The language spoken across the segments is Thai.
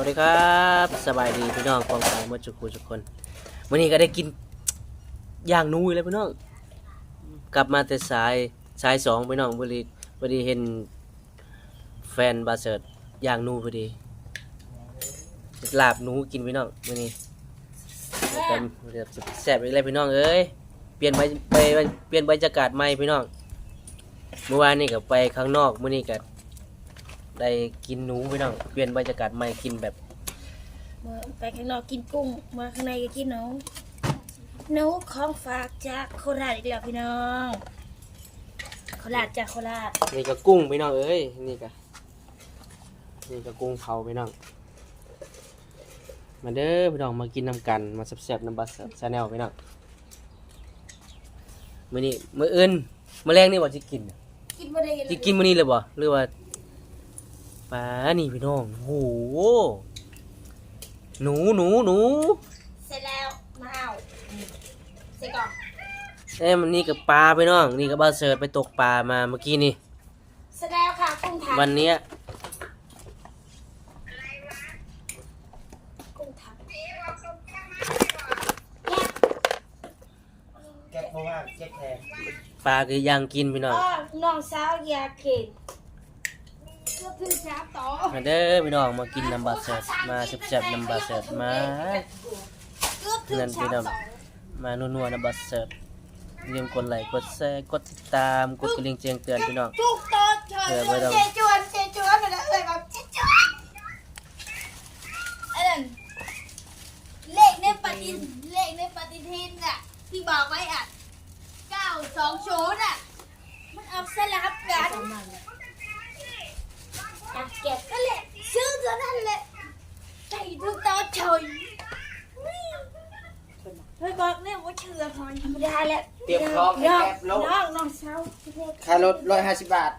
วัสดีครับสบายดีพี่น้องกองสายมดจุกูทุกคน วันนี้ก็ได้กินย่างนูอีกแล้วพี่น้อง กลับมาแต่สายสายสองพี่น้องพอดีพอดีเห็นแฟนบาเสิร์ตย่างนูพอดีลาบหนูกินพี่น้องวันนี้แต่แซ่บอีกแล้วพี่น้องเอ้ยเปลี่ยนไปไปเปลี่ยนบรรยากาศใหม่พี่น้อง เมื่อวานนี่ก็ไปข้างนอกมื้อนี้ก็ ได้กินหนูพี่น้องเปลี่ยนบรรยากาศใหม่กินแบบมาไปข้างนอกกินกุ้ง มาข้างในก็กินหนูหนูของฝากจากโคราชอีกแล้วพี่น้องโคราชจากโคราชนี่ก็กุ้งพี่น้องเอ้ยนี่ก็นี่ก็กุ้งเผาพี่น้องมาเด้อพี่น้องมากินน้ำกันมาแซ่บๆน้ำบัสชาแนลพี่น้องมื้อนี้มื้ออื่นมื้อแรงนี่บ่สิกินกินมาได้สิกินมื้อนี้เลยบ่หรือว่า ปลานี่พี่น้องโอ้โหหนูหนูหนูเสร็จแล้วมาเอาเสร็จก่อนเอ้ยมันนี่กับปลาพี่น้อง นี่ก็บาเสิร์ตไปตกปลามาเมื่อกี้นี่เสร็จแล้วค่ะกุ้งถังวันเนี้ยกุ้งถังแก๊กเพราะว่าแก๊กแทนปลาคือย่างกินพี่น้อง อ๋อน้องสาวอยากกินก็คือสาวต่อ มาเด้อพี่น้องมากินน้ำบาเสิร์มาแซ่บๆน้ำบาเสิร์มาก็คือนั่นสาพี่น้องมานัวๆน้ำบาเสิร์ตอย่าลืมกดไลค์กดแชร์กดติดตามกดกระดิ่งแจ้งเตือนพี่น้องทุกตอนเชิญเออไม่ต้องเจจวนเจจวนอะไรแบบเจจวนอันนั้นเลขในปฏิเลขในปฏิทินน่ะที่บอกไว้อะเก้าสองศูนอะมันเอาสลับกันอยากเก็บก็เลยซื้อตัวนั้นเลยใส่ทุกตอนเฉยเฮ้ยบอกเนี่ยว่าเชื่อพอธรรมดา แหละเตรียมพร้อมให้น้องแคบโลกน้องน้องสาวค่ารถร้อยห้าสิบบาท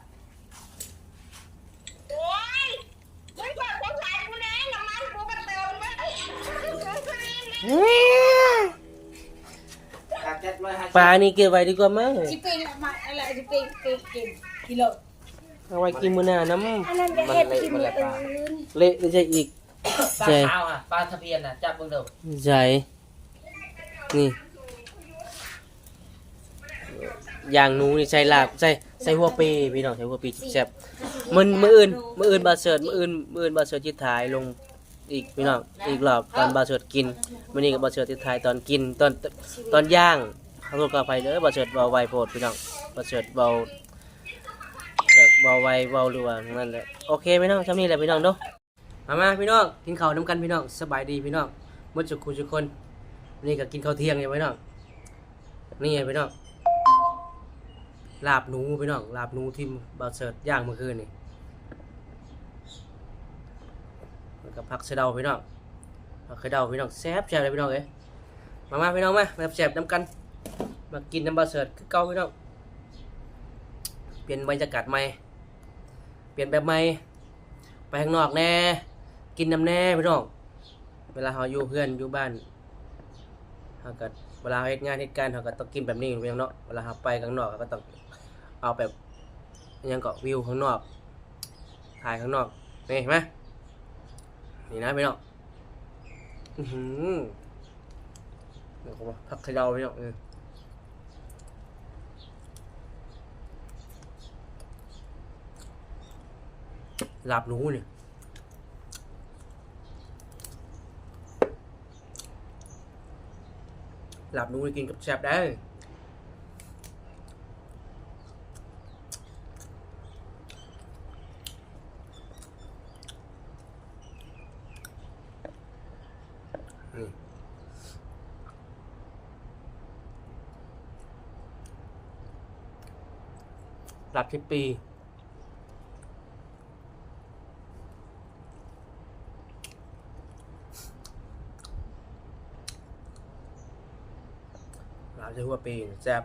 โอ้ยไม่บอกคนขายกูนะน้ำมันกูก็เติมไม่ปลานี่เก็บไว้ดีกว่ามั้งจิเป็นมาอะไรจิเป็นเป็นกินกิโลเอาไว้กินมื้อหน้าน้ำอันนั้นก็เฮ็ดกินมื้ออื่นเละไม่ใช่อีก ปลาใช่ ขาวอะปลาทะเบียนอะจับเบิ่งเด้อใช่นี่ อย่างหนูนี่ใส่ลาบใส่ใส่หัวปีพี่น้องใส่หัวปีแซ่บมันมื้ออื่นมื้ออื่นบาเสิร์ตมื้ออื่นมื้ออื่นบาเสิร์ตจิตถ่ายลงอีกพี่น้องอีกรอบตอนบาเสิร์ตกินมื้อนี้ก็บาเสิร์ตจิตถ่ายตอนกินตอนตอนย่างขอโทษขออภัยเด้อบาเสิร์ตเบาไวโพดพี่น้องบาเสิร์ตเบาแบบเบาไวเบารัวนั่นแหละโอเคพี่น้องทำนี่แหละพี่น้องเนาะมามาพี่น้องกินข้าวน้ำกันพี่น้องสบายดีพี่น้องหมดจุกคุทุกคนนี่ก็กินข้าวเที่ยงอยู่พี่น้องนี่ไงพี่น้อง ลาบหนูพี่น้องลาบหนูที่บาเสิร์ตย่างเมื่อคืนนี่แล้วก็ผักเสะเดาพี่น้องผักเสะเดาพี่น้องแซ่บแซ่บเลยพี่น้องเอ้ยมามาพี่น้องมามาแซ่บน้ำกัน มากินน้ำบาเสิร์ตคือเก่าพี่น้องเปลี่ยนบรรยากาศใหม่เปลี่ยนแบบใหม่ไปข้างนอกแน่กินน้ำแน่พี่น้องเวลาเราอยู่เพื่อนอยู่บ้านเขาก็ วลาเฮ็ดงานเฮ็ดการเขาก็ต้องกินแบบนี้อย่างเนาะเวลาเขาไปข้างนอกเขาก็ต้องเอาแบบยังก็วิวข้างนอกถ่ายข้างนอกนี่เห็นไหมนี่นะพี่น้องอือหือเดี๋ยวผมพักขย่าพี่น้องเออหลับหนูเนี่ย หลับหนูนี่กินกั บแซ่บได้นี่หลับที่ปีหลับที่หัวปีแซ่บ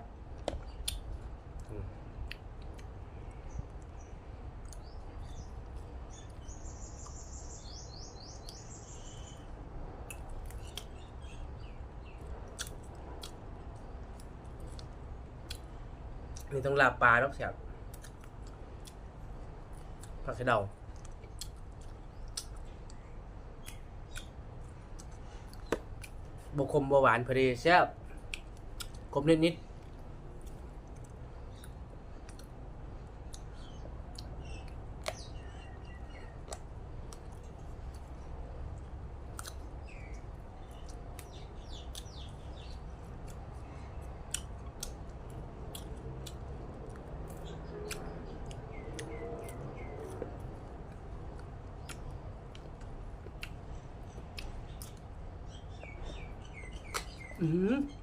มนี่ต้องลาปลาต้องแซ่บผักกระเดาบคมบหวานพอดีแซ่บ คมนิดนิดๆอืม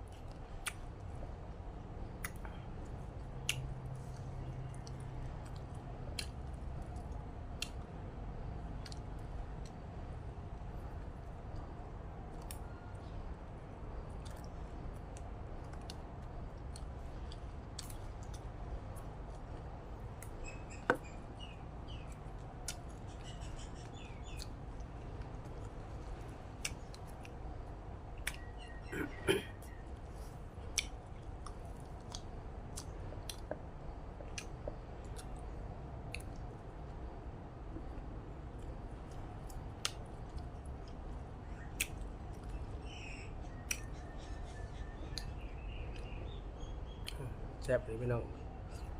ซ่บเลยพี่น้อง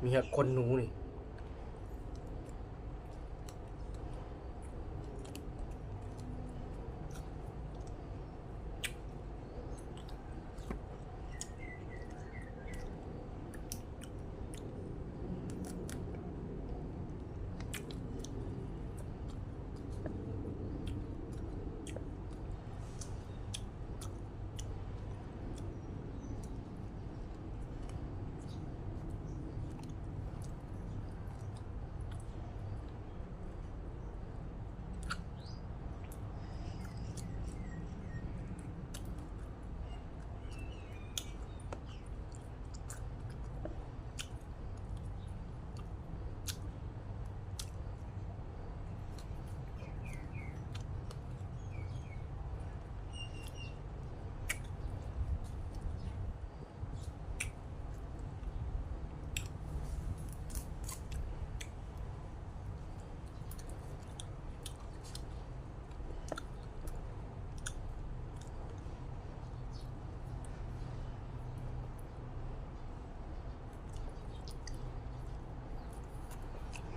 มีหักคนหนูนี่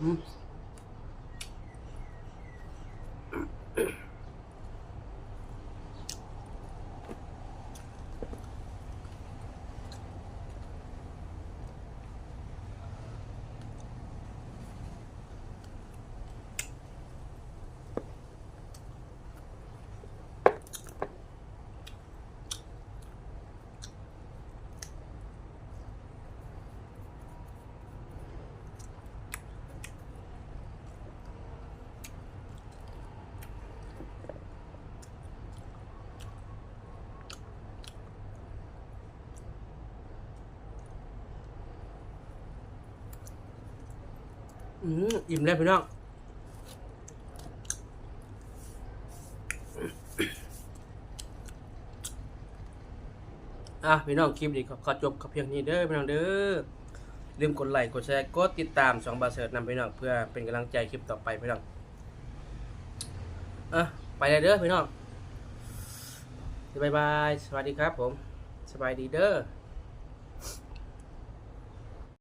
อื อืมอิ่มแล้วพี่น้องอะพี่น้องคลิปนี้ก็ขอจบกับเพียงนี้เด้อพี่น้องเด้อลืมกดไลค์กดแชร์กดติดตามสองบาเสิร์ตนำพี่น้องเพื่อเป็นกำลังใจคลิปต่อไปพี่น้องอะไปเลยเด้อพี่น้องบายบายสวัสดีครับผมสบายดีเด้อ